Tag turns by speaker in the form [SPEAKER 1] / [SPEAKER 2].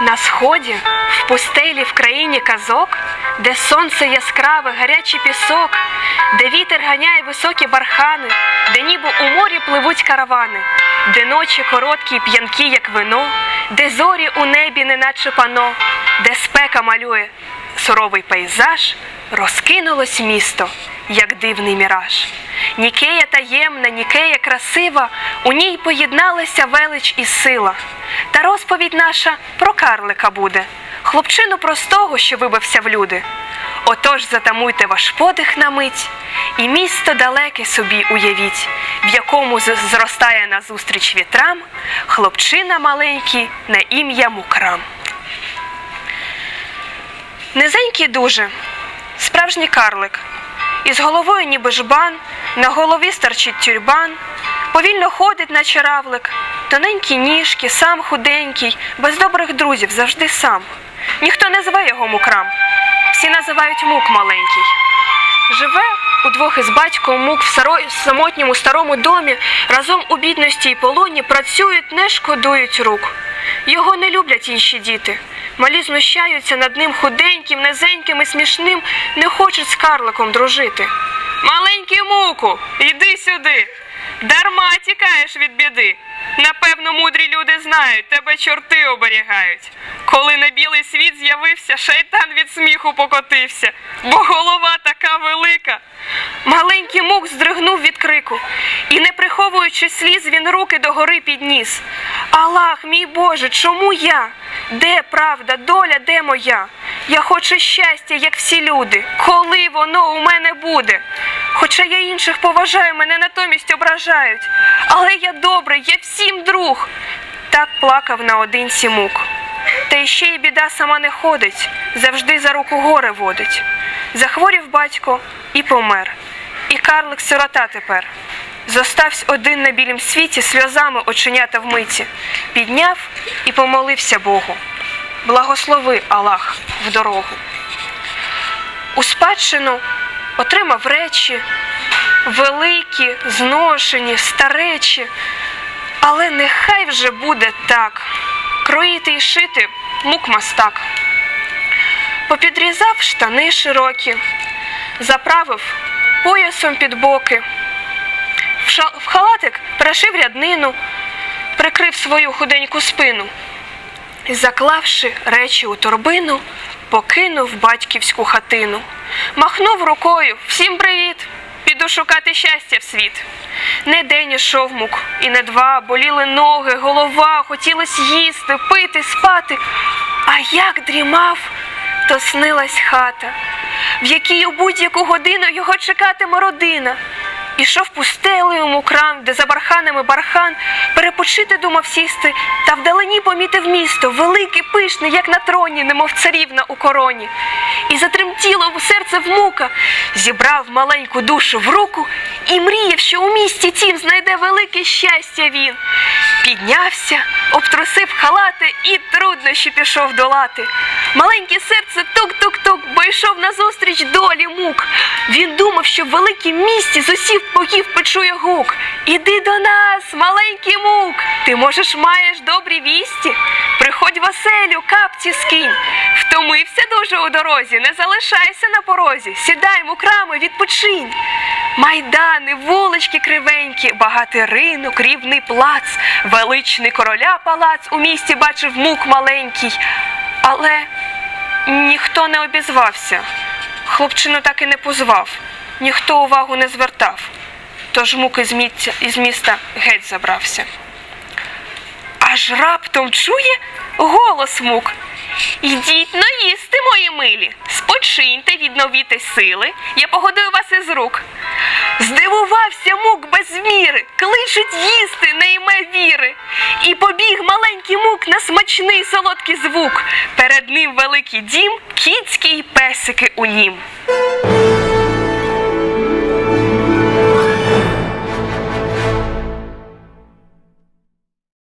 [SPEAKER 1] На сході, в пустелі в країні казок, де сонце яскраве, гарячий пісок, де вітер ганяє високі бархани, де ніби у морі пливуть каравани, де ночі короткі й п'янкі, як вино, де зорі у небі, неначе пано, де спека малює суровий пейзаж, розкинулось місто, як дивний міраж. Нікея таємна, Нікея красива, у ній поєдналися велич і сила. Та розповідь наша про карлика буде, хлопчину простого, що вибився в люди. Отож затамуйте ваш подих на мить, і місто далеке собі уявіть, в якому зростає назустріч вітрам хлопчина маленький на ім'я Мукрам. Низенький дуже, справжній карлик. Із головою ніби жбан, на голові старчить тюрбан, повільно ходить, наче равлик, тоненькі ніжки, сам худенький, без добрих друзів, завжди сам. Ніхто не зве його мукрам, всі називають мук маленький. Живе удвох із батьком мук в самотньому старому домі, разом у бідності й полоні працюють, не шкодують рук. Його не люблять інші діти. Малі знущаються над ним худеньким, низеньким і смішним, не хочуть з карликом дружити. Маленький муку, йди сюди. Дарма тікаєш від біди. Напевно, мудрі люди знають, тебе чорти оберігають. Коли на білий світ з'явився, шайтан від сміху покотився, бо голова така велика. Маленький мук здригнув від крику, і, не приховуючи сліз, він руки догори підніс. Аллах, мій Боже, чому я? Де правда, доля, де моя? Я хочу щастя, як всі люди. Коли воно у мене буде? Хоча я інших поважаю, мене натомість ображають. Але я добрий, я всім друг. Так плакав наодинці мук. Та ще й біда сама не ходить, завжди за руку горе водить. Захворів батько і помер. І карлик сирота тепер. Зоставсь один на білім світі, сльозами оченята вмиті. Підняв і помолився Богу. Благослови Аллах в дорогу. У спадщину отримав речі, великі, зношені, старечі. Але нехай вже буде так. Кроїти і шити мук мастак. Попідрізав штани широкі, заправив поясом під боки, в халатик перешив ряднину, прикрив свою худеньку спину і, заклавши речі у торбину, покинув батьківську хатину. Махнув рукою всім привіт! Піду шукати щастя в світ. Не день ішов мук, і не два, боліли ноги, голова, хотілось їсти, пити, спати. А як дрімав, то снилась хата, в якій у будь-яку годину його чекатиме родина. Ішов пустелею крам, де за барханами бархан, перепочити думав сісти, та вдалині помітив місто, велике, пишне, як на троні, немов царівна у короні. І затремтіло в серце в мука, зібрав маленьку душу в руку і мріяв, що у місті тім знайде велике щастя він. Піднявся, обтрусив халати і труднощі пішов долати. Маленьке серце тук-тук-тук, бо йшов назустріч долі мук. Він думав, що в великім місті з усіх боків почує гук. Іди до нас, маленький мук, ти можеш маєш добрі вісті. Приходь в оселю, капці скинь. Втомився дуже у дорозі, не залишайся на порозі. Сідай, мукрами, відпочинь. Майдани, вулички кривенькі, багатий ринок, рівний плац, величний короля палац у місті бачив мук маленький. Але ніхто не обізвався. Хлопчину так і не позвав, ніхто увагу не звертав. Тож мук із міста геть забрався. Аж раптом чує голос мук. Йдіть но їсти, мої милі, спочиньте, відновіте сили, я погодую вас із рук. Здивувався мук без міри, кличуть їсти не йме віри. І побіг маленький мук на смачний солодкий звук. Перед ним великий дім, кіцькі й песики у нім.